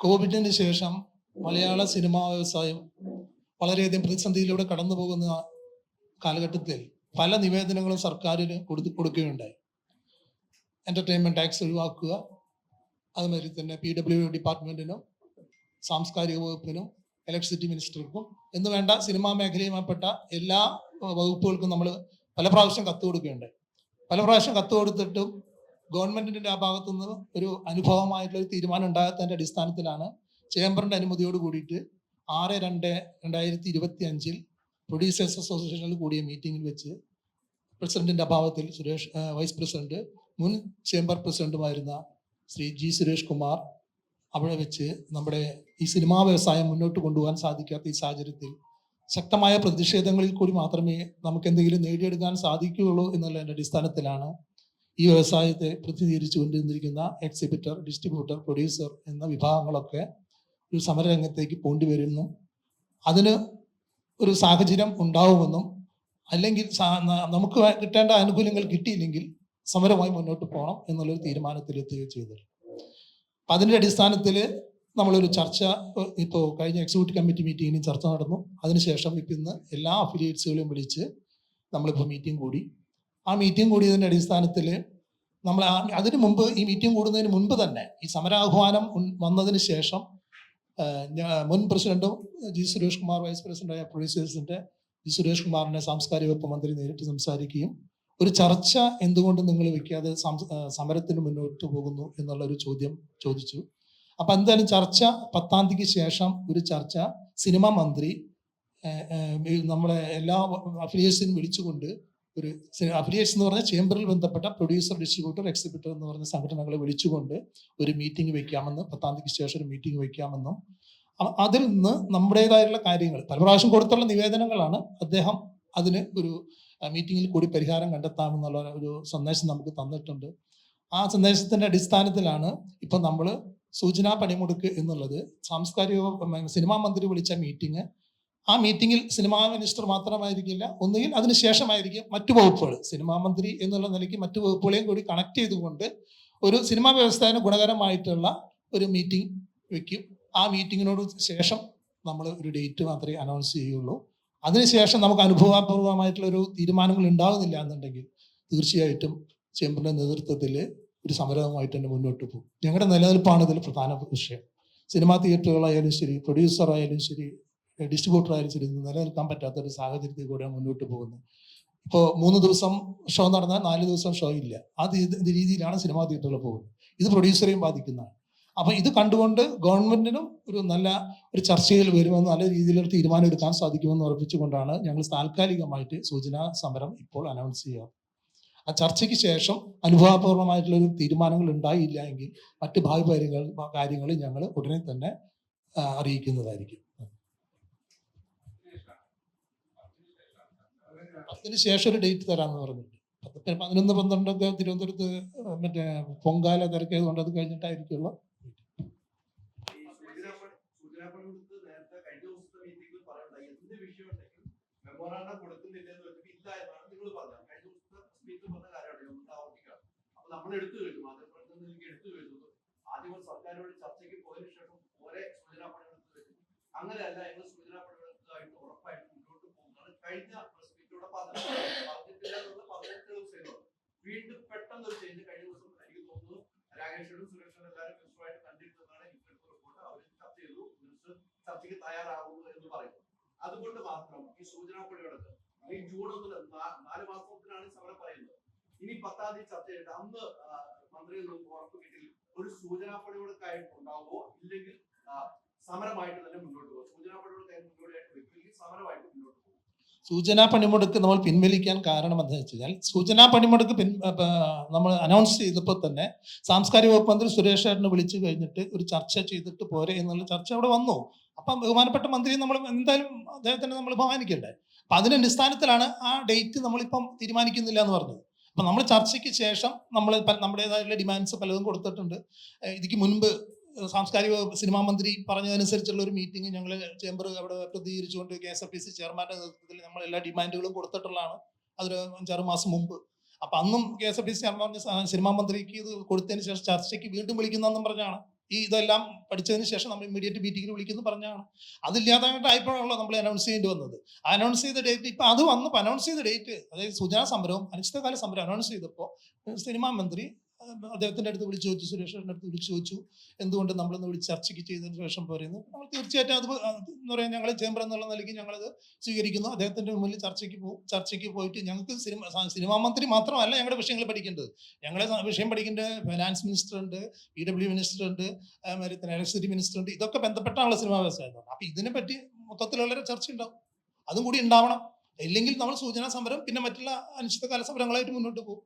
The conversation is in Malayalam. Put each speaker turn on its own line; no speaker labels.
കോവിഡിന് ശേഷം മലയാള സിനിമാ വ്യവസായം വളരെയധികം പ്രതിസന്ധിയിലൂടെ കടന്നു പോകുന്ന കാലഘട്ടത്തിൽ പല നിവേദനങ്ങളും സർക്കാരിന് കൊടുത്തു കൊടുക്കുകയുണ്ടായി. എന്റർടൈൻമെന്റ് ടാക്സ് ഒഴിവാക്കുക അതുമാതിരി തന്നെ പി ഡബ്ല്യു ഡിപ്പാർട്ട്മെന്റിനും സാംസ്കാരിക വകുപ്പിനും ഇലക്ട്രിസിറ്റി മിനിസ്റ്റർക്കും എന്ന് വേണ്ട സിനിമാ മേഖലയുമായിപ്പെട്ട എല്ലാ വകുപ്പുകൾക്കും നമ്മൾ പല പ്രാവശ്യം കത്ത് കൊടുക്കുകയുണ്ടായി. പല പ്രാവശ്യം കത്ത് കൊടുത്തിട്ടും ഗവൺമെന്റിന്റെ ആ ഭാഗത്തു നിന്ന് ഒരു അനുഭവമായിട്ടുള്ള ഒരു തീരുമാനം ഉണ്ടാകാത്തതിന്റെ അടിസ്ഥാനത്തിലാണ് ചേംബറിന്റെ അനുമതിയോട് കൂടിയിട്ട് ആറ് രണ്ട് രണ്ടായിരത്തി ഇരുപത്തി അഞ്ചിൽ പ്രൊഡ്യൂസേഴ്സ് അസോസിയേഷനിൽ കൂടിയ മീറ്റിംഗിൽ വെച്ച് പ്രസിഡന്റിന്റെ അഭാവത്തിൽ സുരേഷ് വൈസ് പ്രസിഡന്റ് മുൻ ചേംബർ പ്രസിഡന്റുമായിരുന്ന ശ്രീ ജി സുരേഷ് കുമാർ അവിടെ വെച്ച് നമ്മുടെ ഈ സിനിമാ വ്യവസായം മുന്നോട്ട് കൊണ്ടുപോകാൻ സാധിക്കാത്ത ഈ സാഹചര്യത്തിൽ ശക്തമായ പ്രതിഷേധങ്ങളിൽ കൂടി മാത്രമേ നമുക്ക് എന്തെങ്കിലും നേടിയെടുക്കാൻ സാധിക്കുകയുള്ളൂ എന്നുള്ളതിന്റെ അടിസ്ഥാനത്തിലാണ് ഈ വ്യവസായത്തെ പ്രതിനിധീകരിച്ചു കൊണ്ടിരുന്നിരിക്കുന്ന എക്സിബിറ്റർ ഡിസ്ട്രിബ്യൂട്ടർ പ്രൊഡ്യൂസർ എന്ന വിഭാഗങ്ങളൊക്കെ ഒരു സമരരംഗത്തേക്ക് പോണ്ടി വരുന്നു അതിന് ഒരു സാഹചര്യം ഉണ്ടാവുമെന്നും അല്ലെങ്കിൽ നമുക്ക് കിട്ടേണ്ട ആനുകൂല്യങ്ങൾ കിട്ടിയില്ലെങ്കിൽ സമരമായി മുന്നോട്ട് പോകണം എന്നുള്ളൊരു തീരുമാനത്തിലെത്തുകയും ചെയ്തത് അപ്പം അതിന്റെ അടിസ്ഥാനത്തിൽ നമ്മളൊരു ചർച്ച ഇപ്പോൾ കഴിഞ്ഞ എക്സിക്യൂട്ടീവ് കമ്മിറ്റി മീറ്റിങ്ങിനും ചർച്ച നടന്നു. അതിനുശേഷം ഇപ്പം ഇന്ന് എല്ലാ അഫിലിയേറ്റ്സുകളെയും വിളിച്ച് നമ്മളിപ്പോൾ മീറ്റിംഗ് കൂടി. ആ മീറ്റിംഗ് കൂടിയതിന്റെ അടിസ്ഥാനത്തിൽ നമ്മൾ അതിനു മുമ്പ് ഈ മീറ്റിംഗ് കൂടുന്നതിന് മുൻപ് തന്നെ ഈ സമരാഹ്വാനം വന്നതിന് ശേഷം മുൻ പ്രസിഡന്റും ജി സുരേഷ് കുമാർ വൈസ് പ്രസിഡന്റായ പ്രൊഡ്യൂസേഴ്സിന്റെ ജി സുരേഷ് കുമാറിനെ സാംസ്കാരിക വകുപ്പ് മന്ത്രി നേരിട്ട് സംസാരിക്കുകയും ഒരു ചർച്ച എന്തുകൊണ്ട് നിങ്ങൾ വെക്കാതെ സമരത്തിന് മുന്നോട്ട് പോകുന്നു എന്നുള്ള ഒരു ചോദ്യം ചോദിച്ചു. അപ്പൊ എന്തായാലും ചർച്ച പത്താം തീയതിക്ക് ശേഷം ഒരു ചർച്ച. സിനിമ മന്ത്രി നമ്മളെ എല്ലാ അഫിലിയേഴ്സിനും വിളിച്ചുകൊണ്ട് ഒരു അഫിലിയേഷൻ എന്ന് പറഞ്ഞാൽ ചേംബറിൽ ബന്ധപ്പെട്ട പ്രൊഡ്യൂസർ ഡിസ്ട്രിബ്യൂട്ടർ എക്സിബിറ്റർ എന്ന് പറഞ്ഞ സംഘടനകളെ വിളിച്ചുകൊണ്ട് ഒരു മീറ്റിംഗ് വെക്കാമെന്ന് പത്താം തീയതിക്ക് ശേഷം ഒരു മീറ്റിംഗ് വെക്കാമെന്നും. അതിൽ നിന്ന് നമ്മുടേതായുള്ള കാര്യങ്ങൾ പല പ്രാവശ്യം കൊടുത്തുള്ള നിവേദനങ്ങളാണ് അദ്ദേഹം അതിന് ഒരു മീറ്റിംഗിൽ കൂടി പരിഹാരം കണ്ടെത്താമെന്നുള്ള ഒരു സന്ദേശം നമുക്ക് തന്നിട്ടുണ്ട്. ആ സന്ദേശത്തിന്റെ അടിസ്ഥാനത്തിലാണ് ഇപ്പൊ നമ്മൾ സൂചനാ പണിമുടക്ക് എന്നുള്ളത്. സാംസ്കാരിക സിനിമാ മന്ത്രി വിളിച്ച മീറ്റിംഗ് ആ മീറ്റിംഗിൽ സിനിമാ മിനിസ്റ്റർ മാത്രമായിരിക്കില്ല ഒന്നുകിൽ അതിനുശേഷമായിരിക്കും മറ്റു വകുപ്പുകൾ. സിനിമാ മന്ത്രി എന്നുള്ള നിലയ്ക്ക് മറ്റു വകുപ്പുകളെയും കൂടി കണക്ട് ചെയ്തുകൊണ്ട് ഒരു സിനിമാ വ്യവസായത്തിന് ഗുണകരമായിട്ടുള്ള ഒരു മീറ്റിംഗ് വെക്കും. ആ മീറ്റിങ്ങിനോട് ശേഷം നമ്മൾ ഒരു ഡേറ്റ് മാത്രമേ അനൗൺസ് ചെയ്യുള്ളൂ. അതിനുശേഷം നമുക്ക് അനുഭവപൂർവമായിട്ടുള്ള ഒരു തീരുമാനങ്ങൾ ഉണ്ടാകുന്നില്ല എന്നുണ്ടെങ്കിൽ തീർച്ചയായിട്ടും ചേംബറിന്റെ നേതൃത്വത്തിൽ ഒരു സമരവുമായിട്ട് തന്നെ മുന്നോട്ട് പോകും. ഞങ്ങളുടെ നിലനിൽപ്പാണ് ഇതിൽ പ്രധാന വിഷയം. സിനിമാ തിയേറ്ററുകളായാലും ശരി പ്രൊഡ്യൂസർ ആയാലും ശരി ഡിസ്ട്രിബ്യൂട്ടർ ശരി നിലനിർത്താൻ പറ്റാത്ത ഒരു സാഹചര്യത്തിൽ കൂടെ മുന്നോട്ട് പോകുന്നത്. ഇപ്പോൾ മൂന്ന് ദിവസം ഷോ നടന്നാൽ നാല് ദിവസം ഷോ ഇല്ല. ആ ഇത് രീതിയിലാണ് സിനിമാ തിയേറ്ററുകൾ പോകുന്നത്. ഇത് പ്രൊഡ്യൂസറെയും ബാധിക്കുന്നതാണ്. അപ്പൊ ഇത് കണ്ടുകൊണ്ട് ഗവൺമെന്റിനും ഒരു നല്ല ഒരു ചർച്ചയിൽ വരുമെന്ന് നല്ല രീതിയിലൊരു തീരുമാനം എടുക്കാൻ സാധിക്കുമെന്ന് ഉറപ്പിച്ചുകൊണ്ടാണ് ഞങ്ങൾ താൽക്കാലികമായിട്ട് സൂചനാ സമരം ഇപ്പോൾ അനൗൺസ് ചെയ്യുക ആ ചർച്ചയ്ക്ക് ശേഷം അനുഭവപൂർവമായിട്ടുള്ള ഒരു തീരുമാനങ്ങൾ ഉണ്ടായില്ല എങ്കിൽ മറ്റ് ഭാവി കാര്യങ്ങൾ കാര്യങ്ങൾ ഞങ്ങൾ ഉടനെ തന്നെ അറിയിക്കുന്നതായിരിക്കും. അതിന് ശേഷം ഒരു ഡേറ്റ് തരാമെന്ന് പറഞ്ഞിട്ട് പത്ത് പതിനൊന്ന് പന്ത്രണ്ടൊക്കെ തിരുവനന്തപുരത്ത് മറ്റേ പൊങ്കാല തിരക്കിയത് കൊണ്ട് അത് കഴിഞ്ഞിട്ടായിരിക്കുള്ള
അങ്ങനെയല്ല എന്ന് സൂചനാപ്പണികൾക്കായിട്ട് ഉറപ്പായിട്ട് മുന്നോട്ട് പോകുന്നതാണ് കഴിഞ്ഞ സ്പീക്കറുടെ പറഞ്ഞത് പറഞ്ഞിട്ടില്ല എന്നുള്ള പതിനെട്ട് ദിവസം വീണ്ടും പെട്ടെന്ന് ഒരു ചേഞ്ച് കഴിഞ്ഞ ദിവസം എനിക്ക് തോന്നുന്നു രാകേഷോടും സുരേഷോടും എല്ലാവരും മിനിസ്റ്ററുമായിട്ട് കണ്ടിരുന്നതാണ് എനിക്ക് എടുത്ത റിപ്പോർട്ട് അവർ ചർച്ച ചെയ്തു മിനിസ്റ്റർ ചർച്ചയ്ക്ക് തയ്യാറാകുന്നു എന്ന് പറയുന്നു അതുകൊണ്ട് മാത്രം ഈ സൂചനാപ്പണികൾക്ക് ഈ ജൂൺ ഒന്നിന് നാല് മാസത്തിലാണ് സമരം പറയുന്നത്. ഇനി പത്താം തീയതി ചർച്ച ചെയ്തിട്ട് അന്ന് മന്ത്രിയിൽ നിന്ന് ഉറപ്പ് കിട്ടി ഒരു സൂചനാപ്പണികൾക്കായിട്ട് ഉണ്ടാവുമോ? ഇല്ലെങ്കിൽ സമരമായിട്ട് തന്നെ മുന്നോട്ട് പോകും. സൂചനാപ്പണികൾക്കായിട്ട് മുന്നോട്ടായിട്ട് വെക്കില്ലെങ്കിൽ സമരമായിട്ട് മുന്നോട്ട് പോകും.
സൂചനാ പണിമുടക്ക് നമ്മൾ പിൻവലിക്കാൻ കാരണം എന്താ വെച്ചാൽ സൂചനാ പണിമുടക്ക് പിൻ നമ്മൾ അനൗൺസ് ചെയ്തപ്പോൾ തന്നെ സാംസ്കാരിക വകുപ്പ് മന്ത്രി സുരേഷ് ഏട്ടനെ വിളിച്ചു കഴിഞ്ഞിട്ട് ഒരു ചർച്ച ചെയ്തിട്ട് പോരെ എന്നുള്ള ചർച്ച അവിടെ വന്നു. അപ്പം ബഹുമാനപ്പെട്ട മന്ത്രി നമ്മൾ എന്തായാലും അദ്ദേഹത്തിനെ നമ്മൾ ബഹുമാനിക്കണ്ടേ അപ്പൊ അതിന്റെ അടിസ്ഥാനത്തിലാണ് ആ ഡേറ്റ് നമ്മളിപ്പം തീരുമാനിക്കുന്നില്ല എന്ന് പറഞ്ഞത്. അപ്പൊ നമ്മൾ ചർച്ചയ്ക്ക് ശേഷം നമ്മൾ നമ്മുടേതായിട്ടുള്ള ഡിമാൻഡ്സ് പലതും കൊടുത്തിട്ടുണ്ട്. ഇതിക്ക് മുൻപ് സാംസ്കാരിക സിനിമാ മന്ത്രി പറഞ്ഞതനുസരിച്ചുള്ള ഒരു മീറ്റിംഗ് ഞങ്ങൾ ചേംബർ അവിടെ പ്രതികരിച്ചുകൊണ്ട് K S F P C ചെയർമാന്റെ നേതൃത്വത്തിൽ നമ്മൾ എല്ലാ ഡിമാൻഡുകളും കൊടുത്തിട്ടുള്ളതാണ്. അതൊരു അഞ്ചാറ് മാസം മുമ്പ്. അപ്പൊ അന്നും K S F P C chairman cinema മന്ത്രിക്ക് ഇത് കൊടുത്തതിന് ശേഷം ചർച്ചയ്ക്ക് വീണ്ടും വിളിക്കുന്നതെന്നും പറഞ്ഞാണ്. ഈ ഇതെല്ലാം പഠിച്ചതിന് ശേഷം നമ്മൾ ഇമ്മീഡിയറ്റ് മീറ്റിംഗിൽ വിളിക്കുന്നു പറഞ്ഞാണ്. അതില്ലാതായിട്ടായപ്പോഴാണല്ലോ നമ്മൾ അനൗൺസ് ചെയ്യേണ്ടി വന്നത്. അനൗൺസ് ചെയ്ത ഡേറ്റ് ഇപ്പം അത് വന്നപ്പോൾ അനൗൺസ് ചെയ്ത ഡേറ്റ് അതായത് സുജന സമരവും അനിശ്ചിതകാല സമരം അനൗൺസ് ചെയ്തപ്പോൾ സിനിമാ മന്ത്രി അഹ് അദ്ദേഹത്തിന്റെ അടുത്ത് വിളിച്ചു ചോദിച്ചു സുരേഷിന്റെ അടുത്ത് വിളിച്ചു ചോദിച്ചു എന്തുകൊണ്ട് നമ്മളൊന്ന് വിളിച്ച് ചർച്ചയ്ക്ക് ചെയ്തതിന് ശേഷം പറയുന്നു. നമ്മൾ തീർച്ചയായിട്ടും അത് എന്ന് പറയാൻ ഞങ്ങൾ ചേംബർ എന്നുള്ള നിലയ്ക്ക് ഞങ്ങളത് സ്വീകരിക്കുന്നു. അദ്ദേഹത്തിന്റെ മുമ്പിൽ ചർച്ചയ്ക്ക് പോകും ചർച്ചയ്ക്ക് പോയിട്ട് ഞങ്ങൾക്ക് സിനിമ സിനിമാ മന്ത്രി മാത്രമല്ല ഞങ്ങളുടെ വിഷയങ്ങൾ പഠിക്കേണ്ടത്. ഞങ്ങളെ വിഷയം പഠിക്കേണ്ട ഫിനാൻസ് മിനിസ്റ്റർ ഉണ്ട് പി ഡബ്ല്യു മിനിസ്റ്റർ ഉണ്ട് തന്നെ ഇലക്ട്രിസിറ്റി മിനിസ്റ്റർ ഉണ്ട് ഇതൊക്കെ ബന്ധപ്പെട്ടാണുള്ള സിനിമാ വ്യവസായം. അപ്പോൾ ഇതിനെ പറ്റി മൊത്തത്തിലുള്ള ചർച്ച ഉണ്ടാവും അതും കൂടി ഉണ്ടാവണം. ഇല്ലെങ്കിൽ നമ്മൾ സൂചനാ സമരം പിന്നെ മറ്റുള്ള അനിശ്ചിതകാല സമരങ്ങളായിട്ട് മുന്നോട്ട് പോകും.